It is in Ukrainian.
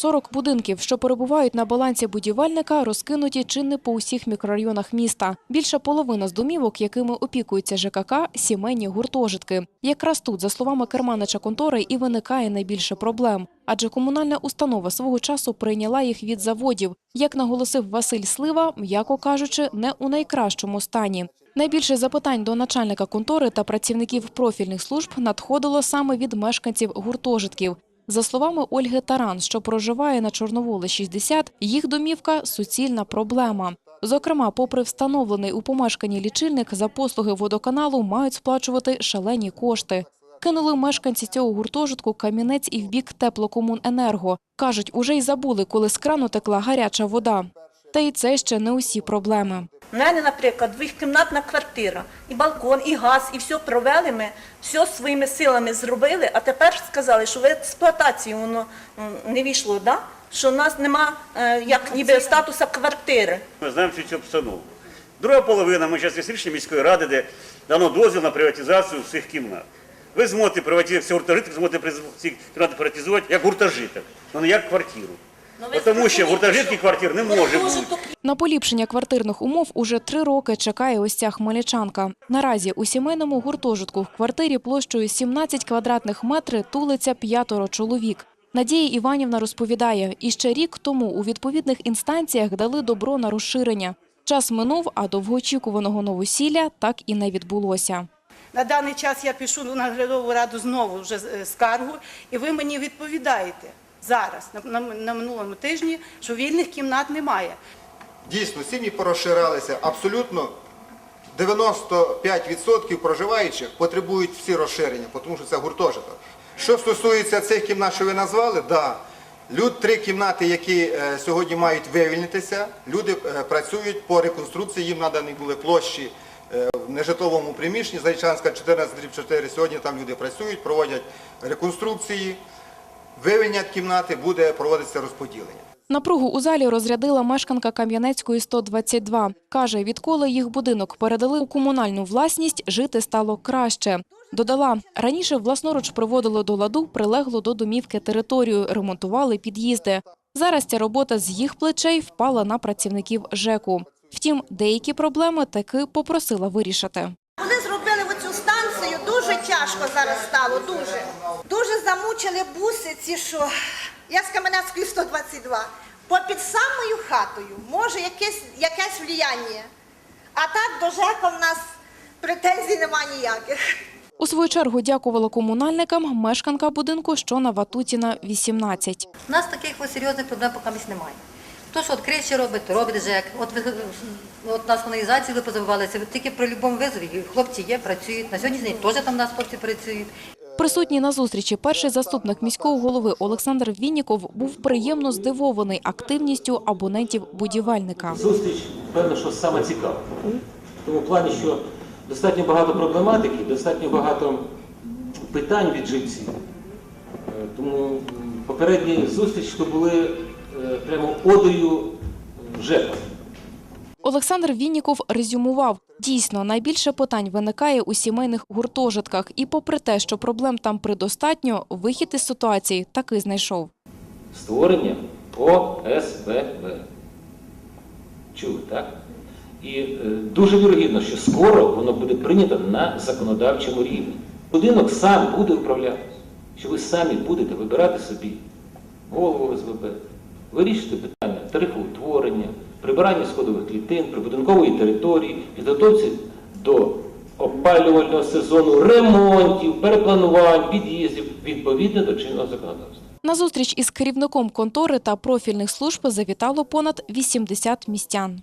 40 будинків, що перебувають на балансі будівельника, розкинуті чи не по усіх мікрорайонах міста. Більша половина з домівок, якими опікується ЖКК – сімейні гуртожитки. Якраз тут, за словами керманича контори, і виникає найбільше проблем. Адже комунальна установа свого часу прийняла їх від заводів. Як наголосив Василь Слива, м'яко кажучи, не у найкращому стані. Найбільше запитань до начальника контори та працівників профільних служб надходило саме від мешканців гуртожитків. За словами Ольги Таран, що проживає на Чорноволи 60, їх домівка – суцільна проблема. Зокрема, попри встановлений у помешканні лічильник, за послуги водоканалу мають сплачувати шалені кошти. Кинули мешканці цього гуртожитку камінець і в бік теплокомуненерго. Кажуть, уже й забули, коли з крану текла гаряча вода. Та й це ще не усі проблеми. У мене, наприклад, двохкімнатна квартира, і балкон, і газ, і все провели ми, все своїми силами зробили, а тепер сказали, що в експлуатацію воно не війшло, да? що в нас нема е, як ніби статусу квартири. Ми знаємо всю цю обстановку. Друга половина, ми зараз є рішення міської ради, де дано дозвіл на приватизацію всіх кімнат. Ви зможете приватизувати всі гуртожитки, зможете всі кімнати приватизувати як гуртожиток, але не як квартиру. Ви Тому що гуртожитки квартир не може бути. На поліпшення квартирних умов уже три роки чекає ось ця хмельничанка. Наразі у сімейному гуртожитку в квартирі площею 17 квадратних метрів тулиться п'ятеро чоловік. Надія Іванівна розповідає, іще рік тому у відповідних інстанціях дали добро на розширення. Час минув, а довгоочікуваного новосілля так і не відбулося. На даний час я пишу в наглядову раду знову вже е, скаргу, і ви мені відповідаєте зараз, на, на, на минулому тижні, що вільних кімнат немає. Дійсно, сім'ї порозширалися. Абсолютно 95% проживаючих потребують всі розширення, тому що це гуртожиток. Що стосується цих кімнат, що ви назвали, да. Люд, три кімнати, які е, сьогодні мають вивільнитися, люди е, працюють по реконструкції, їм надані були площі е, в нежитловому приміщенні, Зарічанська 14 4, сьогодні там люди працюють, проводять реконструкції, вивільнять кімнати, буде проводитися розподілення. Напругу у залі розрядила мешканка Кам'янецької 122. Каже, відколи їх будинок передали у комунальну власність, жити стало краще. Додала, раніше власноруч приводили до ладу прилеглу до домівки територію, ремонтували під'їзди. Зараз ця робота з їх плечей впала на працівників ЖЕКу. Втім, деякі проблеми таки попросила вирішити. Коли зробили оцю станцію, дуже тяжко зараз стало, дуже. Дуже замучили буси ці, що я з Кам'янецької 122. Попід самою хатою може якесь, якесь влияння. А так до ЖЕКа в нас претензій нема ніяких. У свою чергу дякувала комунальникам мешканка будинку, що на Ватутіна 18. У нас таких ось серйозних проблем поки немає. То, що от кричі робить, то робить ЖЕК. От, от нас каналізації ви позабувалися, тільки при будь-якому визові. Хлопці є, працюють. На сьогоднішній день теж там у нас хлопці працюють. Присутній на зустрічі перший заступник міського голови Олександр Вінніков був приємно здивований активністю абонентів будівельника. Зустріч, певно, що саме цікава. В тому плані, що достатньо багато проблематики, достатньо багато питань від жильців. Е, Тому попередні зустрічі були е, прямо одою ЖЕКа. Олександр Вінніков резюмував. Дійсно, найбільше питань виникає у сімейних гуртожитках. І попри те, що проблем там предостатньо, вихід із ситуації таки знайшов. Створення ОСББ. Чули, так? І е, дуже вірогідно, що скоро воно буде прийнято на законодавчому рівні. Будинок сам буде управлятися, що ви самі будете вибирати собі голову ОСББ, вирішити питання тарифоутворення, прибирання сходових клітин, прибудинкової території, підготовці до опалювального сезону, ремонтів, перепланувань, під'їздів відповідно до чинного законодавства. На зустріч із керівником контори та профільних служб завітало понад 80 містян.